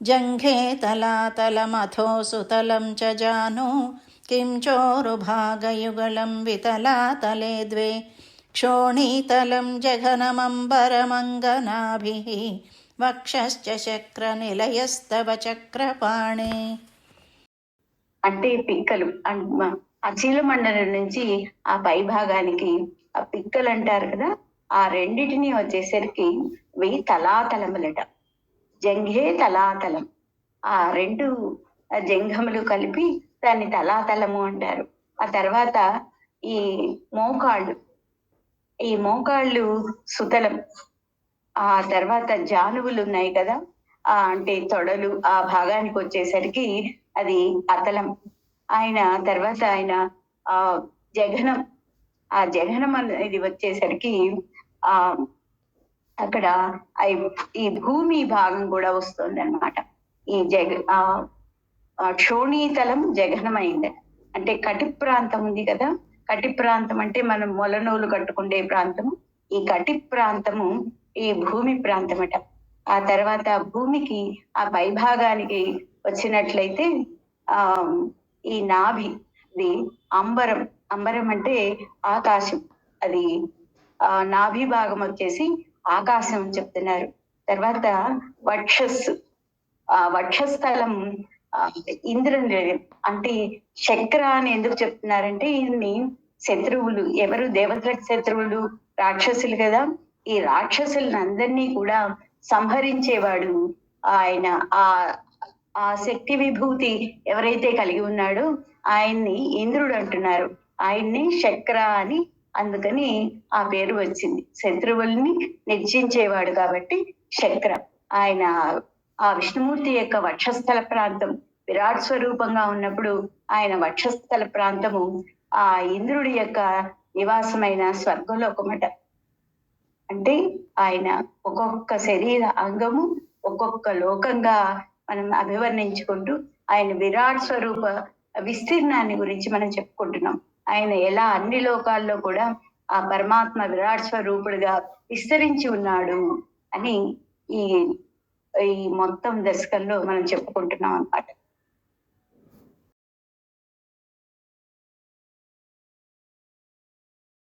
जङ्घे तलातलमथो सुतलं च जानु किं चोरुभागयुगलं वितलातले द्वे क्षोणीतलं जघनमम्बरमङ्गनाभिः वक्षश्च शक्रनिलयस्तव चक्रपाणे అంటే పిక్కలు అన్- మ- అచీల మండలం నుంచి ఆ పై భాగానికి ఆ పిక్కలు అంటారు కదా ఆ రెండిటిని వచ్చేసరికి వెయ్యి తలాతలములట జంఘే తలాతలం. ఆ రెండు జంఘములు కలిపి దాన్ని తలాతలము అంటారు. ఆ తర్వాత ఈ మోకాళ్ళు. ఈ మోకాళ్ళు సుతలం. ఆ తర్వాత జానువులు ఉన్నాయి కదా. ఆ అంటే తొడలు ఆ భాగానికి వచ్చేసరికి అది అతలం. ఆయన తర్వాత ఆయన ఆ జగనం ఆ జగనం అనేది వచ్చేసరికి ఆ అక్కడ ఐ- ఈ భూమి భాగం కూడా వస్తుంది అనమాట ఈ జగ ఆ క్షోణీతలం జగనమైంది. అయింది అంటే కటి ప్రాంతం ఉంది కదా. కటి ప్రాంతం అంటే మనం మొలనూలు కట్టుకునే ప్రాంతం ఈ కటి ప్రాంతము ఈ భూమి ప్రాంతం అట ఆ తర్వాత భూమికి ఆ పై భాగానికి వచ్చినట్లయితే ఆ ఈ నాభి ఇది అంబరం. అంబరం అంటే ఆకాశం. అది ఆ నాభి భాగం వచ్చేసి ఆకాశం అని చెప్తున్నారు. తర్వాత వక్షస్సు ఆ వక్షస్థలం ఆ, అంటే చక్ర అని ఎందుకు చెప్తున్నారంటే ఈయన్ని శత్రువులు ఎవరు దేవతలకు శత్రువులు రాక్షసులు కదా. ఈ రాక్షసులను అందరినీ కూడా సంహరించేవాడు ఆయన. ఆ ఆ శక్తి విభూతి ఎవరైతే కలిగి ఉన్నాడో ఆయన్ని ఇంద్రుడు అంటున్నారు. ఆయన్ని చక్ర అని అందుకని ఆ పేరు వచ్చింది. శత్రువుల్ని నిర్జించేవాడు కాబట్టి శక్ర. ఆయన ఆ విష్ణుమూర్తి యొక్క వక్షస్థల ప్రాంతం విరాట్ స్వరూపంగా ఉన్నప్పుడు ఆయన వక్షస్థల ప్రాంతము ఆ ఇంద్రుడి యొక్క నివాసమైన స్వర్గలోకమట. అంటే ఆయన ఒక్కొక్క శరీర అంగము ఒక్కొక్క లోకంగా మనం అభివర్ణించుకుంటూ ఆయన విరాట్ స్వరూప విస్తీర్ణాన్ని గురించి మనం చెప్పుకుంటున్నాం. ఆయన ఎలా అన్ని లోకాల్లో కూడా ఆ పరమాత్మ విరాట్ స్వరూపుడుగా విస్తరించి ఉన్నాడు అని ఈ ఈ మొత్తం దశకంలో మనం చెప్పుకుంటున్నాం అన్నమాట.